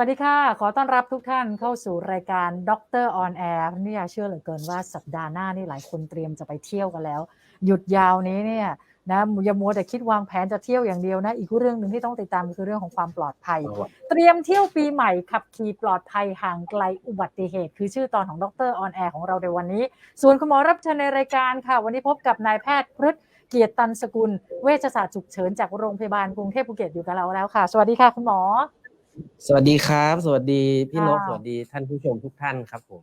วัสดีค่ะ ขอต้อนรับทุกท่านเข้าสู่รายการด็อกเตอร์ออนแอร์นี่ยาเชื่อเหลือเกินว่าสัปดาห์หน้านี่หลายคนเตรียมจะไปเที่ยวกันแล้ว หยุดยาวนี้เนี่ยนะอย่ามัวแต่คิดวางแผนจะเที่ยวอย่างเดียวนะ อีกเรื่องหนึ่งที่ต้องติดตามคือเรื่องของความปลอดภัย เตรียมเที่ยวปีใหม่ขับขี่ปลอดภัยห่างไกลอุบัติเหตุ คือชื่อตอนของดรออนแอร์ของเราในวันนี้ ส่วนคุณหมอรับเชิญในรายการค่ะ วันนี้พบกับนายแพทย์พฤษเกียรติตันสกุล เวชศาสตร์ฉุกเฉินจากโรงพยาบาลกรุงเทพภูเก็ตอยู่กับเราแล้วค่ะ สวัสดีค่ะคุณหมอ สวัสดีครับ สวัสดีพี่นกค่ะสวัสดีท่านผู้ชมทุกท่านครับผม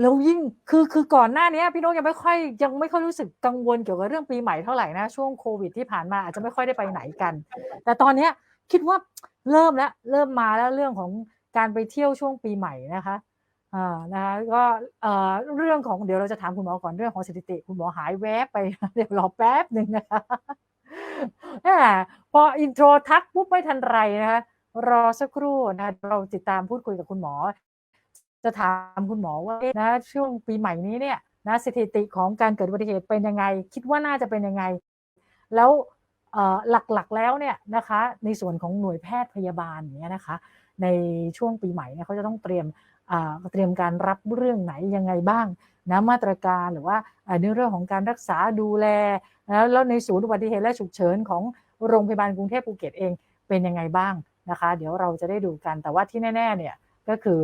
แล้วยิ่งคือคือก่อนหน้านี้พี่นกยังไม่ค่อยยังไม่ค่อยรู้สึกกังวลเกี่ยวกับเรื่องปีใหม่เท่าไหร่นะช่วงโควิดที่ผ่านมาอาจจะไม่ค่อยได้ไปไหนกัน แต่ตอนเนี้ยคิดว่าเริ่มแล้วเริ่มมาแล้วเรื่องของการไปเที่ยวช่วงปีใหม่นะคะอ่านะคะก็เอ่อเรื่องของเดี๋ยวเราจะถามคุณหมอก่อนเรื่องของสถิติ คุณหมอหายแวบไปเดี๋ยวรอแป๊บหนึ่งนะคะแหมพออินโทรทักปุ๊บไม่ทันไรนะคะ รอสักครู่นะคะเราติดตามพูดคุยกับคุณหมอ จะถามคุณหมอว่านะช่วงปีใหม่นี้เนี่ยนะสถิติของการเกิดอุบัติเหตุเป็นยังไง คิดว่าน่าจะเป็นยังไง แล้วหลักๆแล้วเนี่ยนะคะในส่วนของหน่วยแพทย์พยาบาลเนี้ยนะคะ ในช่วงปีใหม่เนี่ยเขาจะต้องเตรียมเตรียมการรับเรื่องไหนยังไงบ้างนะมาตรการหรือว่าในเรื่องของการรักษาดูแล แล้วแล้วในศูนย์อุบัติเหตุและฉุกเฉินของโรงพยาบาลกรุงเทพภูเก็ตเองเป็นยังไงบ้าง นะคะ เดี๋ยวเราจะได้ดูกันแต่ว่าที่แน่ ๆ เนี่ยก็คือ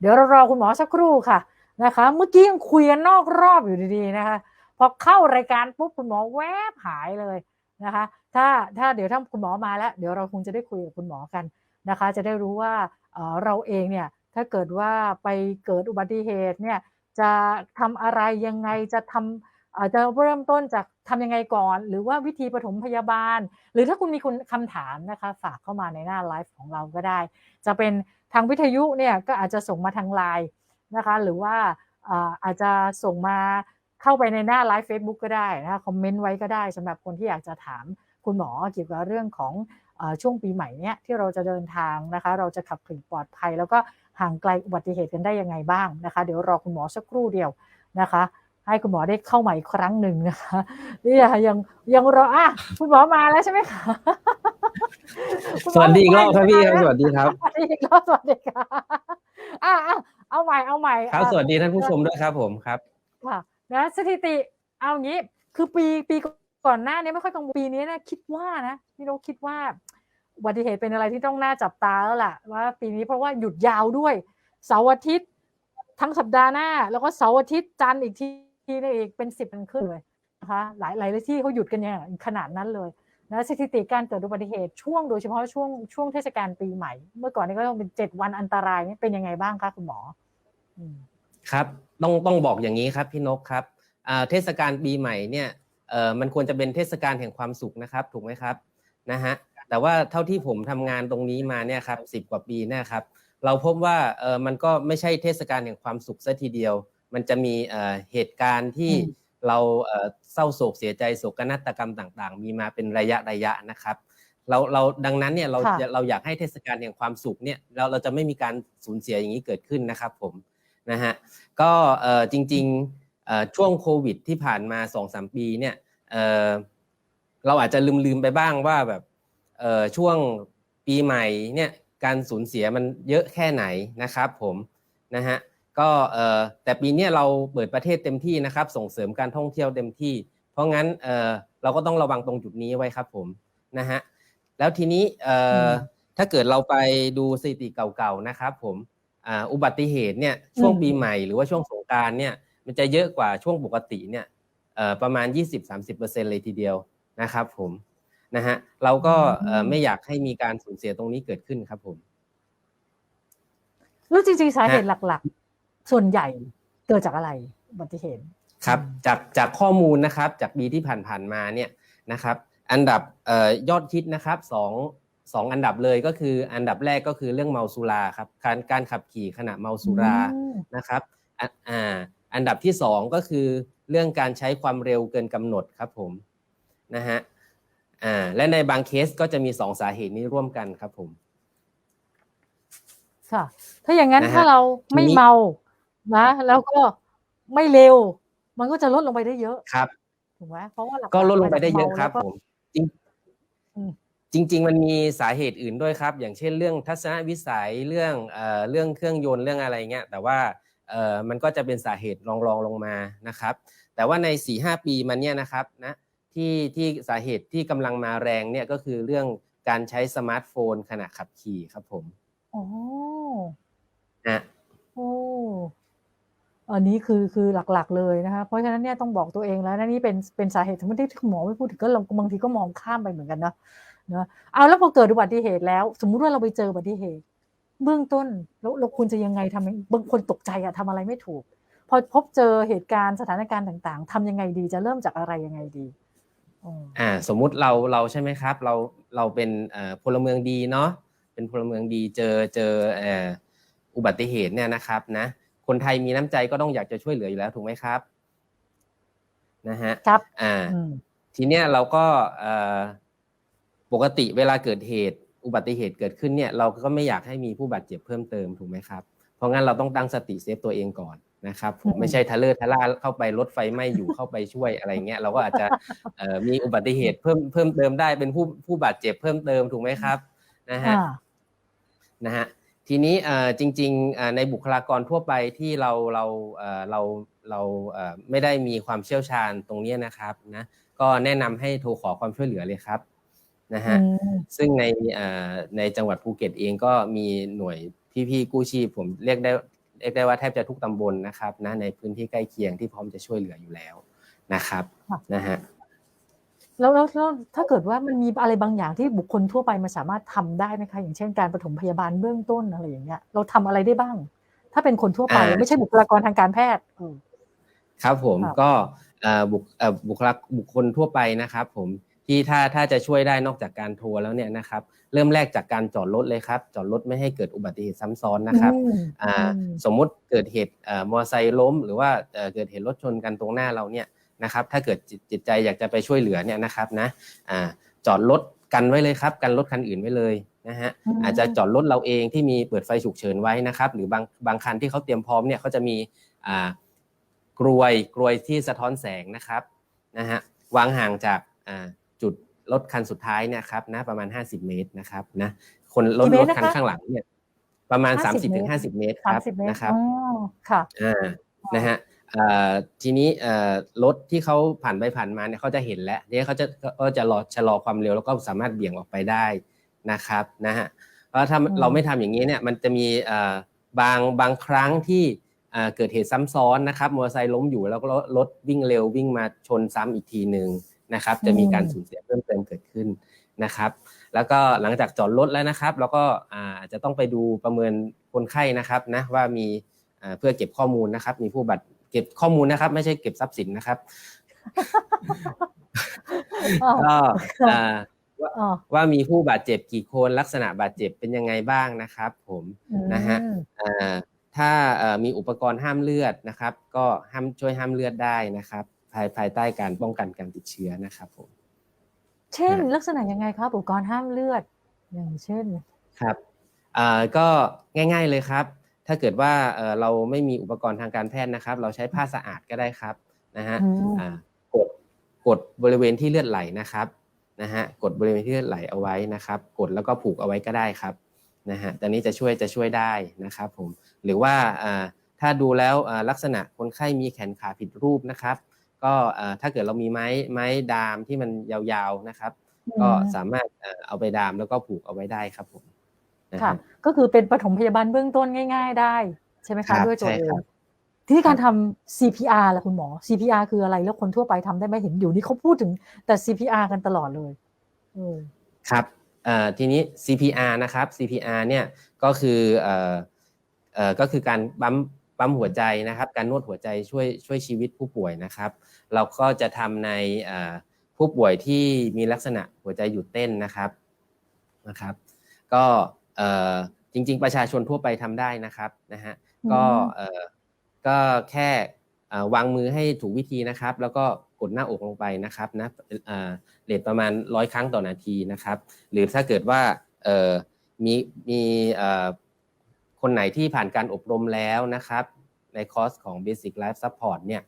เดี๋ยวเรารอคุณหมอสักครู่ค่ะนะคะ เมื่อกี้ยังคุยกันนอกรอบอยู่ดีๆนะคะพอเข้ารายการปุ๊บคุณหมอแวบหายเลยนะคะ ถ้าถ้าเดี๋ยวถ้าคุณหมอมาแล้ว เดี๋ยวเราคงจะได้คุยกับคุณหมอกันนะคะ จะได้รู้ว่าเอ่อเราเองเนี่ยถ้าเกิดว่าไปเกิดอุบัติเหตุเนี่ยจะทำอะไรยังไงจะทำ อาจจะเริ่มต้นจากทำยังไงก่อน หรือว่าวิธีปฐมพยาบาล หรือถ้าคุณมีคุณคำถามนะคะฝากเข้ามาในหน้าไลฟ์ของเราก็ได้ จะเป็นทางวิทยุเนี่ยก็อาจจะส่งมาทางไลน์นะคะ หรือว่าอาจจะส่งมาเข้าไปในหน้าไลฟ์ Facebook ก็ได้นะคะคอมเมนต์ไว้ก็ได้สำหรับคนที่อยากจะถามคุณหมอเกี่ยวกับเรื่องของช่วงปีใหม่เนี่ยที่เราจะเดินทางนะคะ เราจะขับขี่ปลอดภัย แล้วก็ห่างไกลอุบัติเหตุกันได้ยังไงบ้างนะคะ เดี๋ยวรอคุณหมอสักครู่เดียวนะคะ ให้คุณหมอได้เข้าใหม่อีกครั้งหนึ่งนะคะนี่ค่ะยังยังรออะคุณหมอมาแล้วใช่ไหมคะคุณหมสวัสดีอีกรอบครับพี่ครับมาสวัสดีครับสวัสดีอีกรอบสวัสดีค่ะอะอะเอาใหม่เอาใหม่ครับอะสวัสดีท่านผู้ชมด้วยครับผมครับค่ะนะสถิติเอางี้คือปีปีก่อนหน้านี้ไม่ค่อยกังวลปีนี้นะคิดว่านะพี่นกคิดว่าอุบัติเหตุเป็นอะไรที่ต้องน่าจับตาแล้วล่ะว่าปีนี้เพราะว่าหยุดยาวด้วยเสาร์อาทิตย์ทั้งสัปดาห์หน้า แล้วก็เสาร์อาทิตย์จันทร์อีกที นึงอีกเป็นสิบเป็นขึ้นเลยนะคะหลายหลายที่เขาหยุดกันอย่างขนาดนั้นเลยนะสถิติการเกิดอุบัติเหตุช่วงโดยเฉพาะช่วงช่วงเทศกาลปีใหม่ เมื่อก่อนนี้ก็ต้องเป็นเจ็ดวันอันตรายนี่เป็นยังไงบ้างคะคุณหมอครับต้องต้องบอกอย่างนี้ครับพี่นกครับเทศกาลปีใหม่เนี่ยมันควรจะเป็นเทศกาลแห่งความสุขนะครับ ถูกไหมครับนะฮะแต่ว่าเท่าที่ผมทำงานตรงนี้มาเนี่ยครับสิบกว่าปีนะครับ เราพบว่าเออมันก็ไม่ใช่เทศกาลแห่งความสุขซะทีเดียว มันจะมีเอ่อเหตุการณ์ที่อืมเราเอ่อเศร้าโศกเสียใจโศกนาฏกรรมต่าง ๆ มีมาเป็นระยะระยะนะครับเราเราดังนั้นเนี่ยเราค่ะเราอยากให้เทศกาลแห่งความสุขเนี่ยเราเราจะไม่มีการสูญเสียอย่างนี้เกิดขึ้นนะครับผมนะฮะก็เอ่อจริงๆเอ่อช่วงโควิดที่ผ่านมา2อสปีเนี่ยเอ่อเราอาจจะลืมลืมๆไปบ้างว่าแบบเอ่อช่วงปีใหม่เนี่ยการสูญเสียมันเยอะแค่ไหนนะครับผมนะฮะ ก็เอ่อแต่ปีเนี้ยเราเปิดประเทศเต็มที่นะครับ ส่งเสริมการท่องเที่ยวเต็มที่ เพราะงั้นเอ่อเราก็ต้องระวังตรงจุดนี้ไว้ครับผมนะฮะแล้วทีนี้เอ่ออมถ้าเกิดเราไปดูสถิติเก่าๆนะครับ ผมอ่าอุบัติเหตุเนี่ยช่วงอืมปีใหม่หรือว่าช่วงสงกรารเนี่ยมันจะเยอะกว่าช่วงปกติเนี่ยเอ่อประมาณ 20-30%เลยทีเดียวนะครับผมนะฮะเราก็เอ่อไม่อยากให้มีการสูญเสียตรงนี้เกิดขึ้นครับผม แล้วจริงๆ สาเหตุหลักๆ ส่วนใหญ่เกิดจากอะไรอุบัติเหตุครับจากจากข้อมูลนะครับจากปีที่ผ่านๆมาเนี่ยนะครับอันดับเอ่อยอดฮิตนะครับสองสองอันดับเลยก็คืออันดับแรกก็คือเรื่องเมาสุราครับการการขับขี่ขณะเมาสุราอืมนะครับอะอ่าอันดับที่สองก็คือเรื่องการใช้ความเร็วเกินกำหนดครับผมนะฮะอ่าและในบางเคสก็จะมีสองสาเหตุนี้ร่วมกันครับผมค่ะถ้าอย่างนั้นนะฮะถ้าเราไม่ทีนี้เมา นะแล้วก็ไม่เร็ว มันก็จะลดลงไปได้เยอะครับถูกไหมเพราะว่าหลักๆก็ลดลงไปได้เยอะมาครับแล้วก็ผมจริงอืมจริง ๆ มันมีสาเหตุอื่นด้วยครับ อย่างเช่นเรื่องทัศนวิสัยเรื่องเอ่อเรื่องเครื่องยนต์เรื่องอะไรเงี้ยแต่ว่าเอ่อมันก็จะเป็นสาเหตุรองรองลงมานะครับ แต่ว่าใน4ีหปีมันเนี่ยนะครับนะที่ที่สาเหตุที่กำลังมาแรงเนี่ยก็คือเรื่องการใช้สมาร์ทโฟนขณะขับขี่ครับผมอ๋อนะโอ้ อันนี้คือคือหลักๆเลยนะคะเพราะฉะนั้นเนี่ยต้องบอกตัวเองแล้วนะนี่เป็นเป็นสาเหตุทั้งหมดที่หมอไม่พูดถึงก็เราบางทีก็มองข้ามไปเหมือนกันเนาะเนาะเอาแล้วพอเกิดอุบัติเหตุแล้ว สมมุติว่าเราไปเจออุบัติเหตุ เบื้องต้นแล้วเราควรจะยังไงทำบางคนตกใจอะทำอะไรไม่ถูก พอพบเจอเหตุการณ์สถานการณ์ต่าง ๆทำยังไงดีจะเริ่มจากอะไรยังไงดีอ่าสมมุติเราเราใช่ไหมครับ เราเราเป็นพลเมืองดีเนาะเป็นพลเมืองดีเจอเจออุบัติเหตุเนี่ยนะครับนะ คนไทยมีน้ำใจก็ต้องอยากจะช่วยเหลืออยู่แล้วถูกไหมครับนะฮะครับอ่าอืมทีเนี้ยเราก็เอ่อปกติเวลาเกิดเหตุอุบัติเหตุเกิดขึ้นเนี่ยเราก็ไม่อยากให้มีผู้บาดเจ็บเพิ่มเติมถูกไหมครับ เพราะงั้นเราต้องตั้งสติเซฟตัวเองก่อนนะครับผมไม่ใช่ทะเลอร์ทะล่าเข้าไปรถไฟไหม้อยู่เข้าไปช่วยอะไรเงี้ยเราก็อาจจะเอ่อมีอุบัติเหตุเพิ่มเพิ่มเติมได้เป็นผู้ผู้บาดเจ็บเพิ่มเติมถูกไหมครับนะฮะอ่านะฮะ ทีนี้เอ่อจริงๆเอ่อในบุคลากรทั่วไปที่เราเราเอ่อเราเราเอ่อไม่ได้มีความเชี่ยวชาญตรงเนี้ยนะครับนะก็แนะนำให้โทรขอความช่วยเหลือเลยครับนะฮะอืมซึ่งในเอ่อในจังหวัดภูเก็ตเองก็มีหน่วยพี่ๆกู้ชีพ ผมเรียกได้เรียกได้ว่าแทบจะทุกตำบลนะครับนะในพื้นที่ใกล้เคียงที่พร้อมจะช่วยเหลืออยู่แล้วนะครับค่ะนะฮะ แล้วแล้วแล้วถ้าเกิดว่ามันมีอะไรบางอย่างที่บุคคลทั่วไปมันสามารถทำได้ไหมคะอย่างเช่นการปฐมพยาบาลเบื้องต้นอะไรอย่างเงี้ยเราทำอะไรได้บ้าง ถ้าเป็นคนทั่วไปอ่าไม่ใช่บุคลากรทางการแพทย์เออครับผมครับก็เอ่อบุคเอ่อบุคลากบุคคลทั่วไปนะครับ ผมที่ถ้าถ้าจะช่วยได้นอกจากการโทรแล้วเนี่ยนะครับ เริ่มแรกจากการจอดรถเลยครับ จอดรถไม่ให้เกิดอุบัติเหตุซ้ำซ้อนนะครับอืมอ่าอืมสมมุติเกิดเหตุเอ่อมอเตอร์ไซค์ล้ม หรือว่าเอ่อเกิดเหตุรถชนกันตรงหน้าเราเนี่ย นะครับถ้าเกิดจิตจิตใจอยากจะไปช่วยเหลือเนี่ยนะครับนะอ่าจอดรถกันไว้เลยครับกันรถคันอื่นไว้เลยนะฮะอืมอาจจะจอดรถเราเองที่มีเปิดไฟฉุกเฉินไว้นะครับ หรือบางบางคันที่เขาเตรียมพร้อมเนี่ยเขาจะมีอ่ากรวยกรวยที่สะท้อนแสงนะครับนะฮะวางห่างจากอ่าจุดรถคันสุดท้ายเนี่ยครับนะประมาณ 50 เมตรนะครับนะคนรถกี่เมรตรถคันนะคะข้างหลังเนี่ยประมาณ50 30ถึง50 เมตรคสามรับสิบเมตรนะครับอ๋อค่ะอ่านะฮะอ่า ทีนี้เอ่อรถที่เขาผ่านไปผ่านมาเนี่ยเขาจะเห็นแล้วเนี่ยเขาจะก็จะรอชะลอความเร็วแล้วก็สามารถเบี่ยงออกไปได้นะครับนะฮะเพราะถ้าอืมเราไม่ทำอย่างนี้เนี่ยมันจะมีเอ่อบางบางครั้งที่อ่าเกิดเหตุซ้ำซ้อนนะครับมอเตอร์ไซค์ล้มอยู่แล้วก็รถวิ่งเร็ววิ่งมาชนซ้ำอีกทีหนึ่งนะครับ จะมีการสูญเสียเพิ่มเติมเกิดขึ้นนะครับ แล้วก็หลังจากจอดรถแล้วนะครับ เราก็อ่าอาจจะต้องไปดูประเมินคนไข้นะครับนะว่ามีอ่าเพื่อเก็บข้อมูลนะครับ มีผู้บัตร เก็บข้อมูลนะครับ ไม่ใช่เก็บทรัพย์สินนะครับอ๋อก็อ่าอ๋อว่ามีผู้บาดเจ็บกี่คนลักษณะบาดเจ็บเป็นยังไงบ้างนะครับ ผมนะฮะอืมอ่าถ้าเอ่อมีอุปกรณ์ห้ามเลือดนะครับ ก็ห้ามช่วยห้ามเลือดได้นะครับ ภายภายใต้การป้องกันการติดเชื้อนะครับผมเช่นนะลักษณะยังไงครับอุปกรณ์ห้ามเลือดอย่างเช่นครับอ่าก็ง่าย ๆเลยครับ ถ้าเกิดว่าเอ่อเราไม่มีอุปกรณ์ทางการแพทย์นะครับ เราใช้ผ้าสะอาดก็ได้ครับนะฮะอืมอ่ากดกดบริเวณที่เลือดไหลนะครับนะฮะกดบริเวณที่เลือดไหลเอาไว้นะครับ กดแล้วก็ผูกเอาไว้ก็ได้ครับนะฮะตอนนี้จะช่วยจะช่วยได้นะครับผมหรือว่าอ่าถ้าดูแล้วอ่าลักษณะคนไข้มีแขนขาผิดรูปนะครับ ก็อ่าถ้าเกิดเรามีไม้ไม้ดามที่มันยาวๆนะครับ ก็สามารถเอ่อเอาไปดามแล้วก็ผูกเอาไว้ได้ครับผมนะ ค่ะฮะก็คือเป็นปฐมพยาบาลเบื้องต้นง่าย ๆ ได้ ใช่ไหมครัคะบด้วยตัวใช่เอครังบทีนี้การทำ CPR ล่ะคุณหมอ CPR คืออะไรแล้วคนทั่วไปทำได้ไหมเห็นอยู่นี่เขาพูดถึงแต่ CPR กันตลอดเลยเออครับเอ่อทีนี้ CPR นะครับ CPR เนี่ยก็คือเอ่อเอ่อก็คือการปั๊มปั๊มหัวใจนะครับ การนวดหัวใจช่วยช่วยชีวิตผู้ป่วยนะครับ เราก็จะทำในเอ่อผู้ป่วยที่มีลักษณะหัวใจหยุดเต้นนะครับนะครับ ก็เอ่อ จริง ๆ ประชาชนทั่วไปทำได้นะครับนะฮะก็อืมเอ่อก็แค่เอ่อวางมือให้ถูกวิธีนะครับ แล้วก็กดหน้าอกลงไปนะครับนะเอ่อเรทประมาณร้อยครั้งต่อนาทีนะครับ หรือถ้าเกิดว่าเอ่อมีมีเอ่อคนไหนที่ผ่านการอบรมแล้วนะครับ ในคอร์สของ Basic Life Support เนี่ย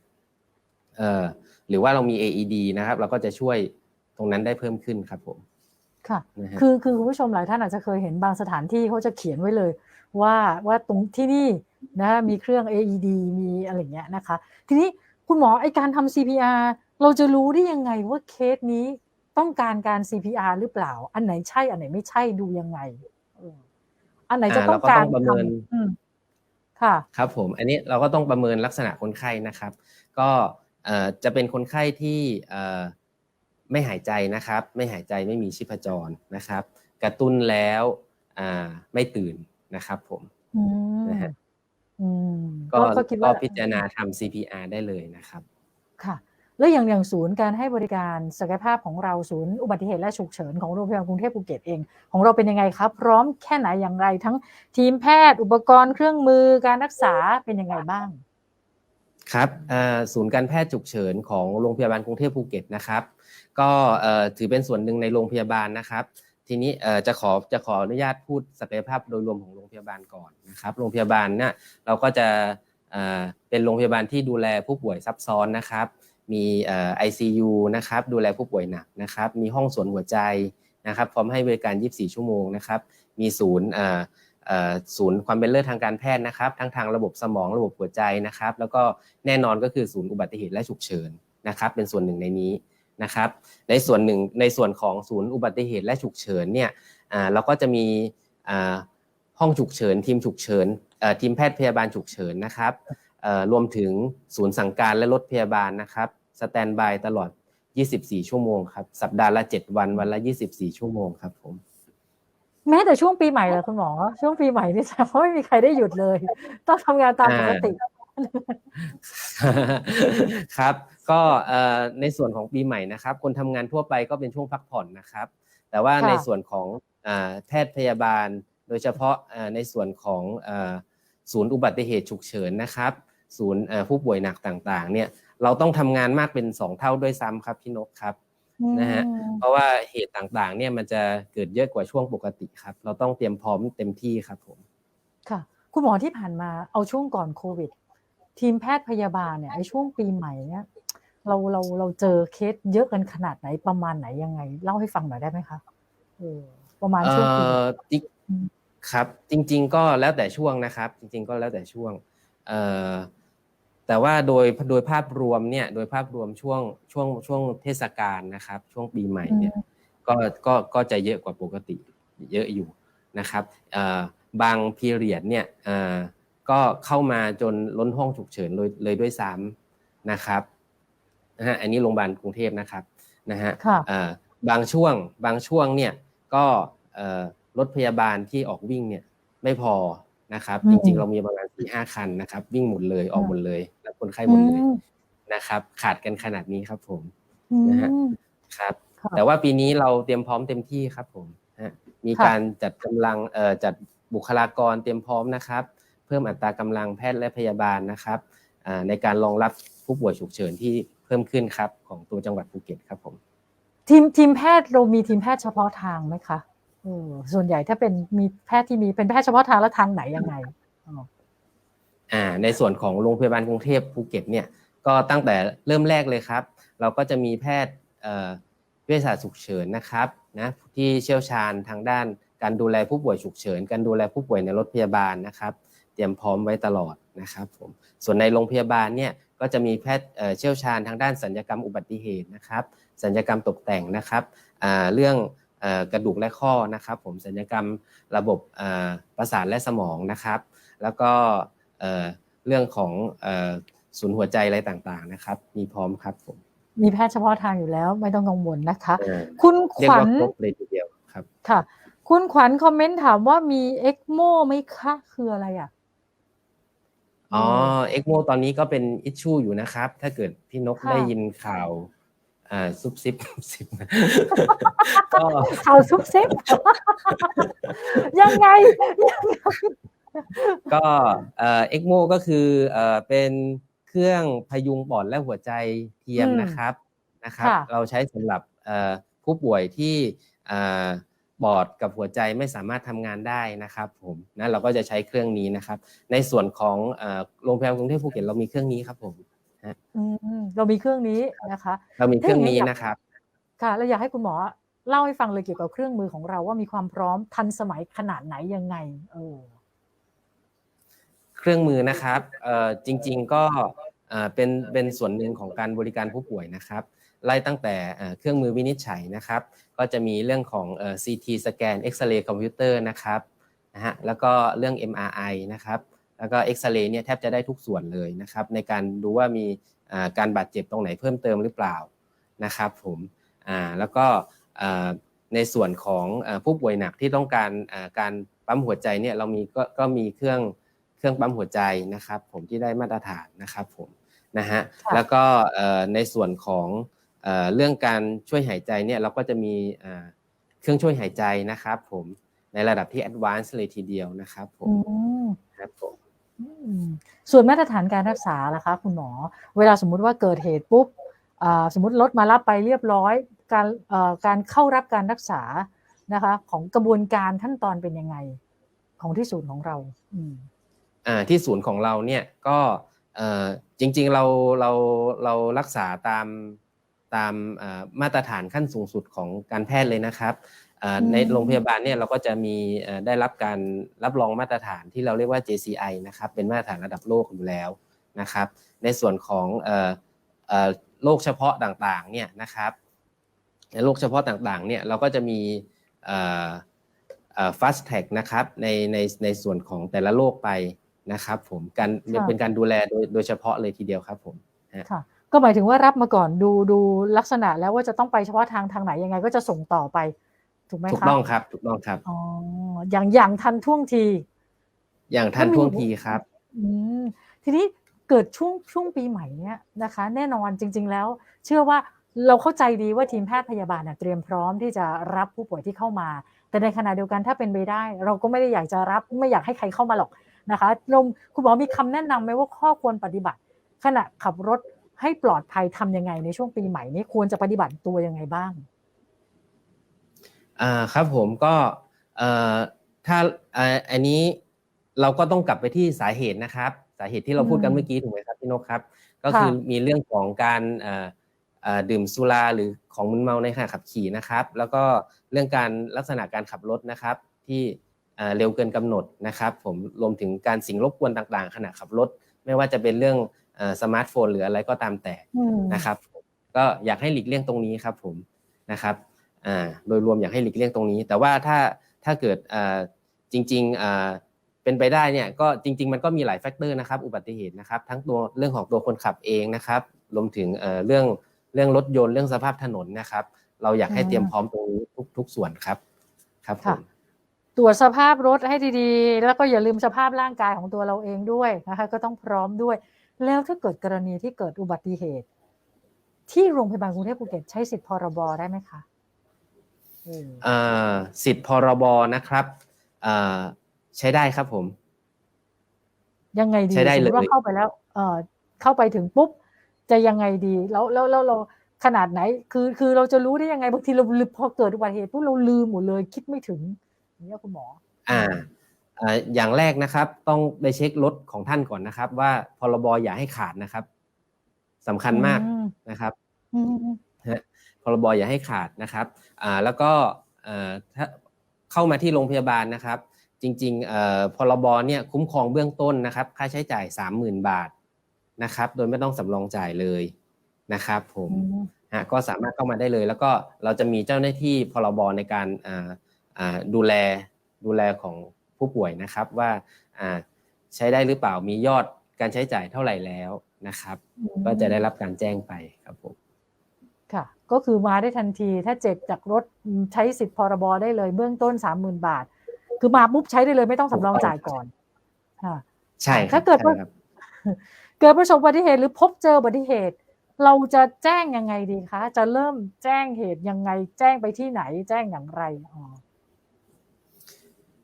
เอ่อหรือว่าเรามี AED นะครับ เราก็จะช่วยตรงนั้นได้เพิ่มขึ้นครับผม ค่ะนะฮะคือคือคุณผู้ชมหลายท่านอาจจะเคยเห็นบางสถานที่เขาจะเขียนไว้เลย ว่าว่าตรงที่นี่นะมีเครื่อง AED มีอะไรอย่างเงี้ยนะคะ ทีนี้คุณหมอไอการทำ CPR เราจะรู้ได้ยังไงว่าเคสนี้ต้องการการ CPR หรือเปล่า อันไหนใช่ อันไหนไม่ใช่ดูยังไงเอออันไหนจะอ่าต้องการเราก็ต้องประเมินทำอืมค่ะ ครับผม อันนี้เราก็ต้องประเมินลักษณะคนไข้นะครับ ก็เอ่อจะเป็นคนไข้ที่เอ่อ ไม่หายใจนะครับ ไม่หายใจไม่มีชีพจรนะครับ กระตุ้นแล้วอ่าไม่ตื่นนะครับผมอืมนะฮะอืมก็ก็คิดก็ว่าพิจารณาทำ CPR ได้เลยนะครับ ค่ะ แล้วอย่างอย่างศูนย์การให้บริการศักยภาพของเราศูนย์อุบัติเหตุและฉุกเฉินของโรงพยาบาลกรุงเทพภูเก็ตเอง ของเราเป็นยังไงครับ พร้อมแค่ไหนอย่างไร ทั้งทีมแพทย์อุปกรณ์เครื่องมือการรักษาเป็นยังไงบ้าง ครับอ่าศูนย์การแพทย์ฉุกเฉินของโรงพยาบาลกรุงเทพภูเก็ตนะครับ ก็ถือเป็นส่วนหนึ่งในโรงพยาบาลนะครับ ทีนี้จะขอจะขออนุญาตพูดศักยภาพโดยรวมของโรงพยาบาลก่อนนะครับ โรงพยาบาลเนี่ยเราก็จะเป็นโรงพยาบาลที่ดูแลผู้ป่วยซับซ้อนนะครับ มีเอ่อ ICU นะครับดูแลผู้ป่วยหนักนะครับ มีห้องสวนหัวใจนะครับ พร้อมให้บริการ 24 ชั่วโมงนะครับ มีศูนย์ศูนย์ความเป็นเลิศทางการแพทย์นะครับ ทั้งทางระบบสมองระบบหัวใจนะครับ แล้วก็แน่นอนก็คือศูนย์อุบัติเหตุและฉุกเฉินนะครับ เป็นส่วนหนึ่งในนี้ นะครับ ในส่วนหนึ่งในส่วนของศูนย์อุบัติเหตุและฉุกเฉินเนี่ยอ่าเราก็จะมีอ่าห้องฉุกเฉิน ทีมฉุกเฉินเอ่อทีมแพทย์พยาบาลฉุกเฉินนะครับเอ่อรวมถึงศูนย์สั่งการและรถพยาบาลนะครับสแตนบายตลอด 24 ชั่วโมงครับ สัปดาห์ละ 7 วัน วันละ 24 ชั่วโมงครับผม แม้แต่ช่วงปีใหม่เลยคุณหมอ ช่วงปีใหม่นี่แสดงว่าไม่มีใครได้หยุดเลย ต้องทำงานตามปกติ ครับ ก็เอ่อในส่วนของปีใหม่นะครับ คนทำงานทั่วไปก็เป็นช่วงพักผ่อนนะครับ แต่ว่าค่ะในส่วนของอ่าแพทย์พยาบาล โดยเฉพาะอ่าในส่วนของอ่าศูนย์อุบัติเหตุฉุกเฉินนะครับ ศูนย์เอ่อผู้ป่วยหนักต่างๆ เนี่ยเราต้องทำงานมากเป็น2เท่าด้วยซ้ำครับพี่นกครับนะฮะอืมเพราะว่าเหตุต่างๆ เนี่ยมันจะเกิดเยอะกว่าช่วงปกติครับ เราต้องเตรียมพร้อมเต็มที่ครับผมค่ะ คุณหมอที่ผ่านมาเอาช่วงก่อนโควิด ทีมแพทย์พยาบาลเนี่ยไอ้ช่วงปีใหม่เนี่ยเราเราเราเจอเคสเยอะกันขนาดไหนประมาณไหนยังไง เล่าให้ฟังหน่อยได้ไหมคะเออประมาณเอ่ช่วงปีอจริงอืมครับ จริง ๆ ก็แล้วแต่ช่วงนะครับ จริง ๆ ก็แล้วแต่ช่วงเอ่อแต่ว่าโดยโดยภาพรวมเนี่ย โดยภาพรวมช่วงช่วงช่วงเทศกาลนะครับ ช่วงปีใหม่เนี่ย ก็ก็ก็จะเยอะกว่าปกติ เยอะอยู่นะครับเอ่อบางพีเรียดเนี่ยเอ่อ ก็เข้ามาจนล้นห้องฉุกเฉินเลยเลยด้วยซ้ำนะครับนะฮะอันนี้โรงพยาบาลกรุงเทพนะครับนะฮะค่ะอ่าบางช่วงบางช่วงเนี่ยก็เอ่อรถพยาบาลที่ออกวิ่งเนี่ยไม่พอนะครับอืมจริงๆ เรามีประมาณสี่ห้าคันนะครับ วิ่งหมดเลยออกหมดเลยรับคนไข้หมดเลยอืมนะครับ ขาดกันขนาดนี้ครับผมอืมนะฮะครับค่ะแต่ว่าปีนี้เราเตรียมพร้อมเต็มที่ครับผมฮะมีค่ะการจัดกำลังเอ่อจัดบุคลากรเตรียมพร้อมนะครับ เพิ่มอัตรากำลังแพทย์และพยาบาลนะครับอ่าในการรองรับผู้ป่วยฉุกเฉินที่เพิ่มขึ้นครับของตัวจังหวัดภูเก็ตครับผมทีมทีมแพทย์เรามีทีมแพทย์เฉพาะทางไหมคะเออส่วนใหญ่ถ้าเป็นมีแพทย์ที่มีเป็นแพทย์เฉพาะทางแล้วทางไหนยังไงอ๋ออ่าในส่วนของโรงพยาบาลกรุงเทพภูเก็ตเนี่ยก็ตั้งแต่เริ่มแรกเลยครับ เราก็จะมีแพทย์เอ่อเวชศาสตร์ฉุกเฉินนะครับนะที่เชี่ยวชาญทางด้านการดูแลผู้ป่วยฉุกเฉิน การดูแลผู้ป่วยในรถพยาบาลนะครับเต รียมพร้อมไว้ตลอดนะครับผมส่วนในโรงพยาบาลเนี่ยก็จะมีแพทย์เอ่อเชี่ยวชาญทางด้านสัญญกรรมอุบัติเหตุนะครับ สัญญกรรมตกแต่งนะครับอ่าเรื่องเอ่อกระดูกและข้อนะครับ ผมสัญญกรรมระบบเอ่อประสาทและสมองนะครับ แล้วก็เอ่อเรื่องของเอ่อศูนย์หัวใจอะไรต่างๆนะครับ มีพร้อมครับผมมีแพทย์เฉพาะทางอยู่แล้วไม่ต้องกังวลนะคะเอ่อคุณขเรียกวัว่าญครบเลยทีเดียวครับค่ะ คุณขวัญคอมเมนต์ถามว่ามีเอ็กโมไหมคะ คืออะไรอะ อ๋อเอ็กโมตอนนี้ก็เป็นอิชชูอยู่นะครับ ถ้าเกิดพี่นกค่ะได้ยินข่าว อ่าซุบซิบซิบก็ข่าวซุบซิบยังไงยังไงก็เอ่อ็กโมก็คือเอ่อเป็นเครื่องพยุงปอดและหัวใจเทียมอืมนะครับนะครับค่ะเราใช้สำหรับเอ่อผู้ป่วยที่เอ่อ ปอดกับหัวใจไม่สามารถทำงานได้นะครับผมนะเราก็จะใช้เครื่องนี้นะครับ ในส่วนของเอ่อโรงพยาบาลกรุงเทพภูเก็ตเรามีเครื่องนี้ครับผมอืมเรามีเครื่องนี้นะคะ เรามีเครื่องนี้ถ้าอย่างนั้นนะครับ ค่ะแล้วอยากให้คุณหมอเล่าให้ฟังเลยเกี่ยวกับเครื่องมือของเราว่ามีความพร้อมทันสมัยขนาดไหนยังไงเออเครื่องมือนะครับเอ่อจริง ๆก็เอ่อเป็นเป็นส่วนหนึ่งของการบริการผู้ป่วยนะครับ ไล่ตั้งแต่เอ่อเครื่องมือวินิจฉัยนะครับ ก็จะมีเรื่องของเอ่อ CT สแกนเอ็กซเรย์คอมพิวเตอร์นะครับนะฮะแล้วก็เรื่อง MRI นะครับแล้วก็เอ็กซเรย์เนี่ยแทบจะได้ทุกส่วนเลยนะครับ ในการดูว่ามีอ่าการบาดเจ็บตรงไหนเพิ่มเติมหรือเปล่านะครับผมอ่าแล้วก็อ่าในส่วนของเอ่อผู้ป่วยหนักที่ต้องการอ่าการปั๊มหัวใจเนี่ยเรามีก็ก็มีเครื่องเครื่องปั๊มหัวใจนะครับ ผมที่ได้มาตรฐานนะครับผมนะฮะค่ะแล้วก็เอ่อในส่วนของ เอ่อเรื่องการช่วยหายใจเนี่ยเราก็จะมีอ่าเครื่องช่วยหายใจนะครับ ผมในระดับที่ advanced เลยทีเดียวนะครับผอืมมครับผมอืมส่วนมาตรฐานการรักษาล่ะคะคุณหมอ เวลาสมมุติว่าเกิดเหตุปุ๊บอ่าสมมติรถมารับไปเรียบร้อย การเอ่อการเข้ารับการรักษานะคะ ของกระบวนการขั้นตอนเป็นยังไง ของที่ศูนย์ของเราอืมอ่าที่ศูนย์ของเราเนี่ยก็เอ่อจริง ๆเราเราเรารักษาตาม ตามอ่ามาตรฐานขั้นสูงสุดของการแพทย์เลยนะครับอ่าอืมในโรงพยาบาลเนี่ยเราก็จะมีเอ่อได้รับการรับรองมาตรฐานที่เราเรียกว่า JCI นะครับเป็นมาตรฐานระดับโลกอยู่แล้วนะครับ ในส่วนของเอ่อเอ่อโรคเฉพาะต่างๆเนี่ยนะครับในโรคเฉพาะต่างๆเนี่ยเราก็จะมีเอ่อเอ่อ fast track นะครับในในในส่วนของแต่ละโรคไปนะครับผมการค่ะเป็นการดูแลโดยโดยเฉพาะเลยทีเดียวครับผมค่ะ ก็หมายถึงว่ารับมาก่อนดูดูลักษณะแล้วว่าจะต้องไปเฉพาะทางทางไหนยังไง ก็จะส่งต่อไป ถูกไหมคะถูกต้องครับ ถูกต้องครับอ๋ออย่างอย่างทันท่วงที อย่างทันท่วงทีครับ อืมทีนี้เกิดช่วงช่วงปีใหม่เนี้ยนะคะ แน่นอนจริง ๆ แล้ว เชื่อว่าเราเข้าใจดีว่าทีมแพทย์พยาบาลน่ะเตรียมพร้อมที่จะรับผู้ป่วยที่เข้ามา แต่ในขณะเดียวกันถ้าเป็นไปได้ เราก็ไม่ได้อยากจะรับไม่อยากให้ใครเข้ามาหรอกนะคะลมคุณหมอมีคำแนะนำไหมว่าข้อควรปฏิบัติ ขณะขับรถ ให้ปลอดภัยทำยังไงในช่วงปีใหม่นี้ควรจะปฏิบัติตัวยังไงบ้างอ่าครับผมก็เอ่อถ้าอ่าอันนี้เราก็ต้องกลับไปที่สาเหตุนะครับ สาเหตุที่เราพูดกันอืมเมื่อกี้ถูกไหมครับพี่นกครับ ก็ค่ะคือมีเรื่องของการเอ่อเอ่อดื่มสุราหรือของมึนเมาในขณะขับขี่นะครับ แล้วก็เรื่องการลักษณะการขับรถนะครับ ที่เอ่อเร็วเกินกำหนดนะครับ ผมรวมถึงการสิ่งรบกวนต่างๆ ขณะขับรถ ไม่ว่าจะเป็นเรื่องเอ่อ สมาร์ทโฟนหรืออะไรก็ตามแต่อืมนะครับ ก็อยากให้หลีกเลี่ยงตรงนี้ครับผมนะครับอ่าโดยรวมอยากให้หลีกเลี่ยงตรงนี้ แต่ว่าถ้าถ้าเกิดอ่าจริงๆอ่าเป็นไปได้เนี่ยก็จริง ๆ มันก็มีหลายแฟกเตอร์นะครับ อุบัติเหตุนะครับ ทั้งตัวเรื่องของตัวคนขับเองนะครับรวมถึงเอ่อเรื่องเรื่องรถยนต์เรื่องสภาพถนนนะครับ เราอยากให้เตรียมพร้อมตรงนี้ทุกทุกส่วนครับครับผค่ะมตรวจสภาพรถให้ดีๆ แล้วก็อย่าลืมสภาพร่างกายของตัวเราเองด้วยนะคะ ก็ต้องพร้อมด้วย แล้วถ้าเกิดกรณีที่เกิดอุบัติเหตุ ที่โรงพยาบาลกรุงเทพภูเก็ตใช้สิทธิพรบได้ไหมคะเออเอ่อสิทธิ์พรบนะครับเอ่อใช้ได้ครับผม ยังไงดีใช้ได้สมมติว่าเลยเข้าไปแล้วเออเข้าไปถึงปุ๊บ จะยังไงดี แล้วแล้วแล้วเราขนาดไหน คือคือเราจะรู้ได้ยังไงบางทีเราลืมพอเกิดอุบัติเหตุปุ๊บเราลืมหมดเลย คิดไม่ถึงอย่างนี้ยคุณหมอ อ่า อ่าอย่างแรกนะครับ ต้องไปเช็ครถของท่านก่อนนะครับ ว่าพรบอย่าให้ขาดนะครับสำคัญมากอืมนะครับอืมฮะพรบอย่าให้ขาดนะครับอ่าแล้วก็เอ่อถ้าเข้ามาที่โรงพยาบาลนะครับ จริงๆเอ่อพรบเนี่ยคุ้มครองเบื้องต้นนะครับ ค่าใช้จ่าย 30,000 บาทนะครับ โดยไม่ต้องสำรองจ่ายเลยนะครับผมอืมฮะก็สามารถเข้ามาได้เลย แล้วก็เราจะมีเจ้าหน้าที่พรบในการอ่าอ่าดูแลดูแลของ ผู้ป่วยนะครับว่าอ่าใช้ได้หรือเปล่ามียอดการใช้จ่ายเท่าไหร่แล้วนะครับ ก็จะได้รับการแจ้งไปครับผมค่ะ ก็คือมาได้ทันทีถ้าเจ็บจากรถอืมใช้สิทธิ์พรบได้เลยเบื้องต้นสามหมื่นบาท คือมาปุ๊บใช้ได้เลยไม่ต้องสำรองจ่ายก่อนค่ะใช่ครับถ้าเกิดว่าใช่ครับเกิดประสบอุบัติเหตุหรือพบเจออุบัติเหตุ เราจะแจ้งยังไงดีคะ จะเริ่มแจ้งเหตุยังไง แจ้งไปที่ไหน แจ้งอย่างไรอ๋อ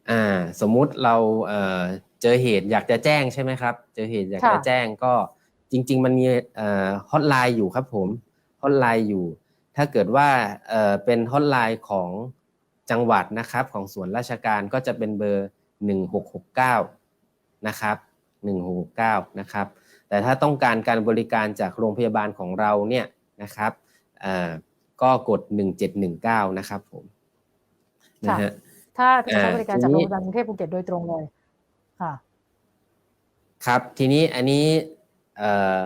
อ่าสมมุติเราเอ่อเจอเหตุอยากจะแจ้งใช่ไหมครับ เจอเหตุอยากจะค่ะแจ้งก็จริง ๆ มันมีเอ่อฮอตไลน์อยู่ครับผมฮอตไลน์อยู่ ถ้าเกิดว่าเอ่อเป็นฮอตไลน์ของจังหวัดนะครับของส่วนราชการก็จะเป็นเบอร์1669นะครับ1669นะครับ แต่ถ้าต้องการการบริการจากโรงพยาบาลของเราเนี่ยนะครับเอ่อก็กด1719นะครับผมนะค่ะฮะ ถ้าจะใช้อ่าบริการทีจากนี้โรงพยาบาลกรุงเทพภูเก็ตโดยตรงเลยค่ะ ครับ ทีนี้อันนี้เอ่อ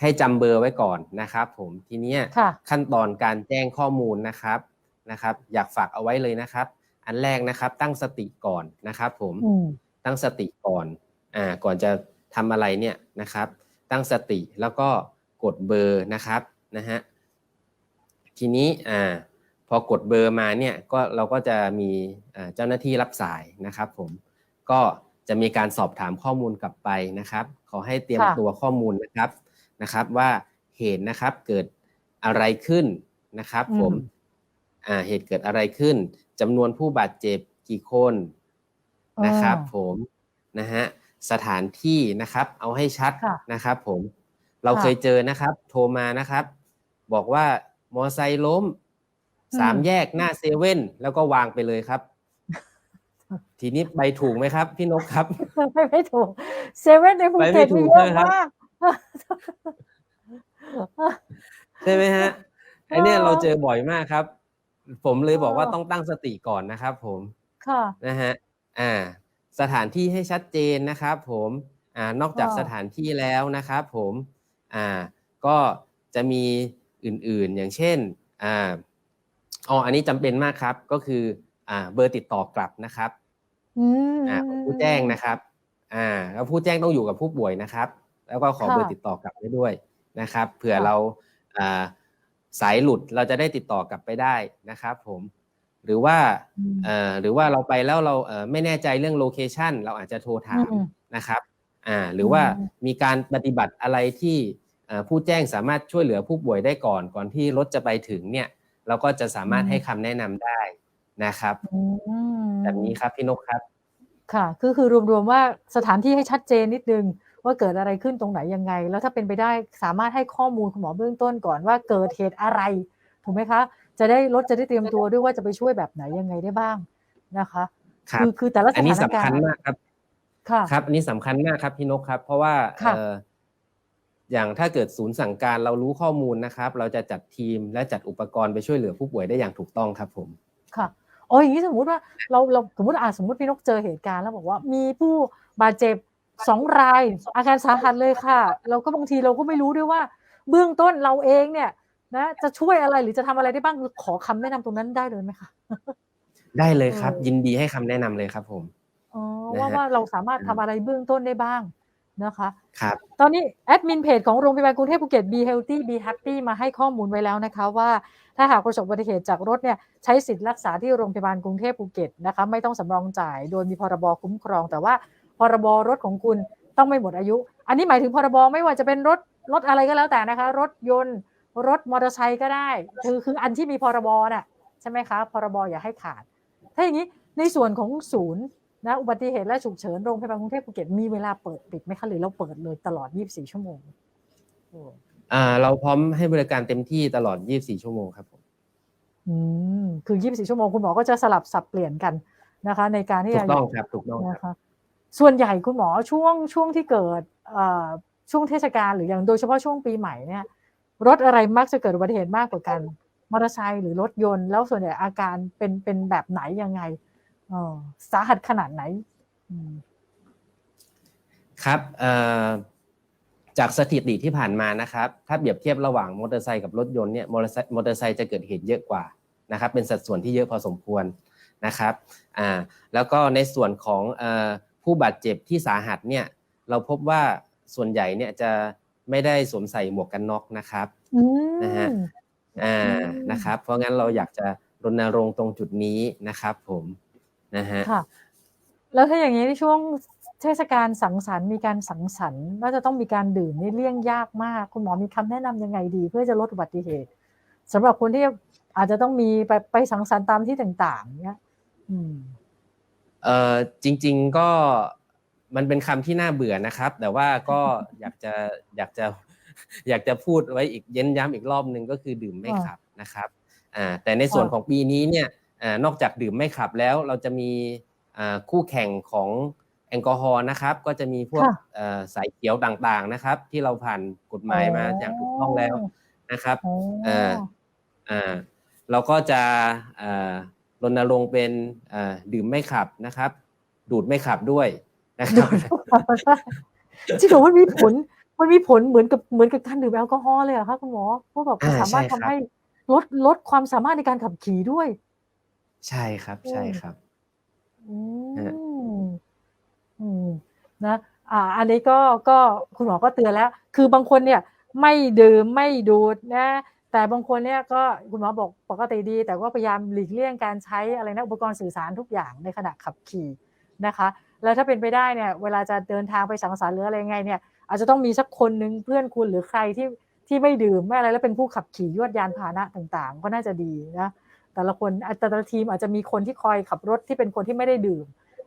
ให้จำเบอร์ไว้ก่อนนะครับ ผมทีเนี้ยค่ะขั้นตอนการแจ้งข้อมูลนะครับนะครับ อยากฝากเอาไว้เลยนะครับ อันแรกนะครับ ตั้งสติก่อนนะครับ ผมอืมตั้งสติก่อน อ่า ก่อนจะทำอะไรเนี่ยนะครับ ตั้งสติแล้วก็กดเบอร์นะครับนะฮะทีนี้อ่า พอกดเบอร์มาเนี่ยก็เราก็จะมีอ่าเจ้าหน้าที่รับสายนะครับผมก็จะมีการสอบถามข้อมูลกลับไปนะครับ ขอให้เตรียมค่ะตัวข้อมูลนะครับนะครับ ว่าเหตุนะครับเกิดอะไรขึ้นนะครับ ผมอืมอ่าเหตุเกิดอะไรขึ้นจำนวนผู้บาดเจ็บกี่คนนะครับอ่าผมนะฮะสถานที่นะครับ เอาให้ชัดค่ะนะครับ ผมเราค่ะเคยเจอนะครับ โทรมานะครับ บอกว่ามอไซค์ล้มอืม สามแยกหน้าเซเว่นแล้วก็วางไปเลยครับ ทีนี้ไปถูกไหมครับ พี่นกครับไม่ไม่ถูกเซเว่นในภูไปไม่เก็ตถูมีกเยอะนะครับมากใช่ไหมฮะไอเนี้ยเออเราเจอบ่อยมากครับ ผมเลยบอกว่าเออต้องตั้งสติก่อนนะครับ ผมค่ะนะฮะอ่า สถานที่ให้ชัดเจนนะครับ ผมอ่านอกจากค่ะสถานที่แล้วนะครับ ผมอ่าก็จะมีอื่นๆ อย่างเช่นอ่า อ๋ออันนี้จำเป็นมากครับก็คืออ่าเบอร์ติดต่อกลับนะครับอืมอ่าของผู้แจ้งนะครับ อ่า แล้วผู้แจ้งต้องอยู่กับผู้ป่วยนะครับ แล้วก็ขอค่ะเบอร์ติดต่อกลับได้ด้วยนะครับเผื่อค่ะเราอ่าสายหลุดเราจะได้ติดต่อกลับไปได้นะครับ ผมหรือว่าอืมเอ่อหรือว่าเราไปแล้วเราเอ่อไม่แน่ใจเรื่องโลเคชันเราอาจจะโทรถามอืมนะครับอ่าหรือว่าอืมมีการปฏิบัติอะไรที่เอ่อผู้แจ้งสามารถช่วยเหลือผู้ป่วยได้ก่อนก่อนที่รถจะไปถึงเนี่ย เราก็จะสามารถให้คำแนะนำได้นะครับอืมแบบนี้ครับพี่นกครับ ค่ะคือคือรวมๆว่าสถานที่ให้ชัดเจนนิดนึงว่าเกิดอะไรขึ้นตรงไหนยังไง แล้วถ้าเป็นไปได้สามารถให้ข้อมูลคุณหมอเบื้องต้นก่อนว่าเกิดเหตุอะไรถูกไหมคะ จะได้รถจะได้เตรียมตัวด้วยว่าจะไปช่วยแบบไหนยังไงได้บ้างนะคะครับอคือแต่ละสอันนี้ถานสำการคัญณ์มากครับ ค่ะครับอันนี้สำคัญมากครับพี่นกครับ เพราะว่าค่ะเอ่อ อย่างถ้าเกิดศูนย์สั่งการเรารู้ข้อมูลนะครับ เราจะจัดทีมและจัดอุปกรณ์ไปช่วยเหลือผู้ป่วยได้อย่างถูกต้องครับผมค่ะอ๋ออย่างนี้สมมุติว่าเราเราสมมติอ่าสมมติพี่นกเจอเหตุการณ์แล้วบอกว่ามีผู้บาดเจ็บสองราย อาการสาหัสเลยค่ะ เราก็บางทีเราก็ไม่รู้ด้วยว่า เบื้องต้นเราเองเนี่ยนะจะช่วยอะไรหรือจะทำอะไรได้บ้างขอคำแนะนำตรงนั้นได้เลยไหมคะได้เลยครับเออยินดีให้คำแนะนำเลยครับผมอ๋อนะฮะว่าว่าเราสามารถทำอะไรเบื้องต้นได้บ้าง นะคะครับตอนนี้แอดมินเพจของโรงพยาบาลกรุงเทพภูเก็ต Be Healthy Be Happy มาให้ข้อมูลไว้แล้วนะคะว่าถ้าหากประสบอุบัติเหตุจากรถเนี่ยใช้สิทธิ์รักษาที่โรงพยาบาลกรุงเทพภูเก็ตนะคะไม่ต้องสำรองจ่าย โดยมีพรบคุ้มครอง แต่ว่าพรบรถของคุณต้องไม่หมดอายุ อันนี้หมายถึงพรบไม่ว่าจะเป็นรถรถอะไรก็แล้วแต่นะคะ รถยนต์ รถมอเตอร์ไซค์ก็ได้ คือคืออันที่มีพรบน่ะใช่ไหมคะพรบอย่าให้ขาด ถ้าอย่างนี้ในส่วนของศูนย์ นะอุบัติเหตุและฉุกเฉินโรงพยาบาลกรุงเทพภูเก็ตมีเวลาเปิดปิดไหมคะหรือเราเปิดเลยตลอด 24 ชั่วโมงโอ้อ่า เราพร้อมให้บริการเต็มที่ตลอด 24 ชั่วโมงครับผมอืมคือ 24 ชั่วโมงคุณหมอก็จะสลับสับเปลี่ยนกันนะคะ ในการที่ถูจะกต้องครับถูกต้องครับนะคะส่วนใหญ่คุณหมอช่วงช่วงที่เกิดเอ่อช่วงเทศกาลหรืออย่างโดยเฉพาะช่วงปีใหม่เนี่ย รถอะไรมักจะเกิดอุบัติเหตุมากกว่ากันมอเตอร์ไซค์หรือรถยนต์ แล้วส่วนใหญ่อาการเป็นเป็นแบบไหนยังไงเออ สาหัสขนาดไหนอืมครับเอ่อจากสถิติที่ผ่านมานะครับ ถ้าเปรียบเทียบระหว่างมอเตอร์ไซค์กับรถยนต์เนี่ยมอเตอร์ไซค์มอเตอร์ไซค์จะเกิดเหตุเยอะกว่านะครับ เป็นสัดส่วนที่เยอะพอสมควรนะครับอ่าแล้วก็ในส่วนของเอ่อผู้บาดเจ็บที่สาหัสเนี่ย เราพบว่าส่วนใหญ่เนี่ยจะไม่ได้สวมใส่หมวกกันน็อกนะครับอืมนะฮะอ่าอืมนะครับ เพราะงั้นเราอยากจะรณรงค์ตรงจุดนี้นะครับผม นะฮะค่ะ แล้วถ้าอย่างนี้ในช่วงเทศกาลสังสรรค์มีการสังสรรค์น่าจะต้องมีการดื่มนี่เลี่ยงยากมาก คุณหมอมีคำแนะนำยังไงดี เพื่อจะลดอุบัติเหตุสำหรับคนที่อาจจะต้องมีไปไปสังสรรค์ตามที่ต่างๆ เนี้ย อืมเอ่อจริง ๆก็มันเป็นคำที่น่าเบื่อนะครับ แต่ว่าก็อยากจะอยากจะอยากจะพูดไว้อีกเย้นย้ำอีกรอบหนึ่งก็คือดื่มไม่ค่ะขับนะครับอ่าแต่ในส่วนค่ะของปีนี้เนี่ยอ่า นอกจากดื่มไม่ขับแล้วเราจะมีอ่าคู่แข่งของแอลกอฮอล์นะครับ ก็จะมีพวกค่ะเอ่อสายเขียวต่างๆนะครับ ที่เราผ่านกฎหมายมาอย่างถูกต้องแล้วนะครับอ๋อเอ่ออ่าเราก็จะอ่ารณรงค์เป็นอ่าดื่มไม่ขับนะครับ ดูดไม่ขับด้วยนะครับจริงเหรอมันมีผลมันมีผลเหมือนกับเหมือนกับการดื่มแอลกอฮอล์เลยเหรอคะคุณหมอเพราะแบบมันอ่าสามารถใช่ครัทำบให้ลดลดความสามารถในการขับขี่ด้วย ใช่ครับใช่ครับ อืฮะ ม อืม นะ อ่า อันนี้ก็ ก็ คุณหมอก็เตือนแล้ว คือบางคนเนี่ยไม่ดื่ม ไม่ดูดนะ แต่บางคนเนี่ยก็ คุณหมอบอกปกติดี แต่ว่าพยายามหลีกเลี่ยงการใช้อะไรนะ อุปกรณ์สื่อสารทุกอย่างในขณะขับขี่นะคะ แล้วถ้าเป็นไปได้เนี่ย เวลาจะเดินทางไปสังสรรค์หรืออะไรไงเนี่ย อาจจะต้องมีสักคนหนึ่งเพื่อนคุณหรือใครที่ ที่ไม่ดื่มไม่อะไรแล้วเป็นผู้ขับขี่ยวดยานพาหนะต่าง ๆ ก็น่าจะดีนะ แต่ละคนแต่ละทีมอาจจะมีคนที่คอยขับรถที่เป็นคนที่ไม่ได้ดื่ม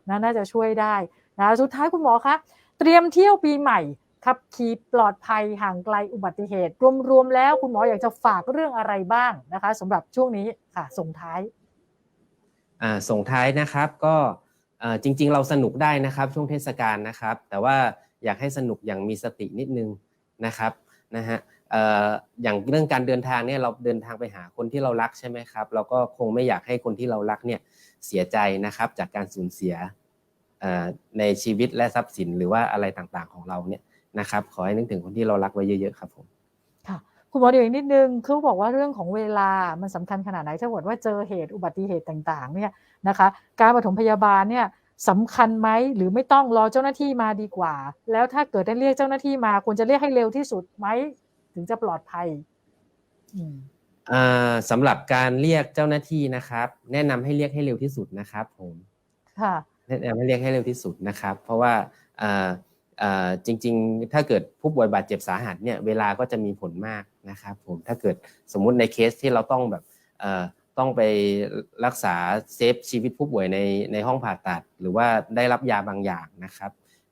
นะน่าจะช่วยได้นะสุดท้ายคุณหมอคะเตรียมเที่ยวปีใหม่ขับขี่ปลอดภัยห่างไกลอุบัติเหตุ รวมๆแล้วคุณหมออยากจะฝากเรื่องอะไรบ้างนะคะสำหรับช่วงนี้ค่ะส่งท้ายอ่าส่งท้ายนะครับก็จริง ๆ เราสนุกได้นะครับ ช่วงเทศกาลนะครับ แต่ว่าอยากให้สนุกอย่างมีสตินิดนึงนะครับนะฮะ อย่างเรื่องการเดินทางเนี่ยเราเดินทางไปหาคนที่เรารักใช่ไหมครับ เราก็คงไม่อยากให้คนที่เรารักเนี่ยเสียใจนะครับ จากการสูญเสียในชีวิตและทรัพย์สินหรือว่าอะไรต่างๆของเราเนี่ยนะครับ ขอให้นึกถึงคนที่เรารักไว้เยอะๆครับผมค่ะคุณหมอเดี๋ยวอีกนิดนึงคือบอกว่าเรื่องของเวลามันสำคัญขนาดไหนถ้าเกิดว่าเจอเหตุอุบัติเหตุต่างๆเนี่ยนะคะการปฐมพยาบาลเนี่ยสำคัญไหมหรือไม่ต้องรอเจ้าหน้าที่มาดีกว่า แล้วถ้าเกิดได้เรียกเจ้าหน้าที่มาควรจะเรียกให้เร็วที่สุดไหม ถึงจะปลอดภัยอืมอ่าสำหรับการเรียกเจ้าหน้าที่นะครับ แนะนำให้เรียกให้เร็วที่สุดนะครับ ผมค่ะแนะนำให้เรียกให้เร็วที่สุดนะครับ เพราะว่าอ่าอ่าจริง ๆ ถ้าเกิดผู้ป่วยบาดเจ็บสาหัสเนี่ยเวลาก็จะมีผลมากนะครับ ผมถ้าเกิดสมมุติในเคสที่เราต้องแบบเอ่อต้องไปรักษาเซฟชีวิตผู้ป่วยในในห้องผ่าตัด หรือว่าได้รับยาบางอย่างนะครับ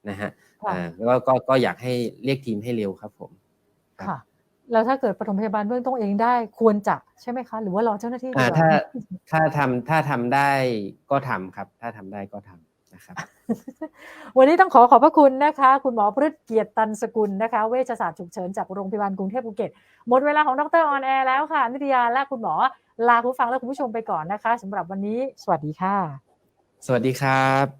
นะฮะค่ะอ่าก็ก็ก็อยากให้เรียกทีมให้เร็วครับผมครับค่ะ แล้วถ้าเกิดปฐมพยาบาลเบื้องต้นเองได้ควรจะใช่ไหมคะ หรือว่ารอเจ้าหน้าที่ดีอ่ากว่าถ้าถ้าทำถ้าทำได้ก็ทำครับ ถ้าทำได้ก็ทำนะครับ วันนี้ต้องขอขอบพระคุณนะคะ คุณหมอพฤษเกียรติตันสกุลนะคะ เวชศาสตร์ฉุกเฉินจากโรงพยาบาลกรุงเทพภูเก็ตหมดเวลาของดรออนแอร์แล้วค่ะนิตยาและคุณหมอลาคุณผู้ฟังและคุณผู้ชมไปก่อนนะคะสำหรับวันนี้ สวัสดีค่ะ สวัสดีครับ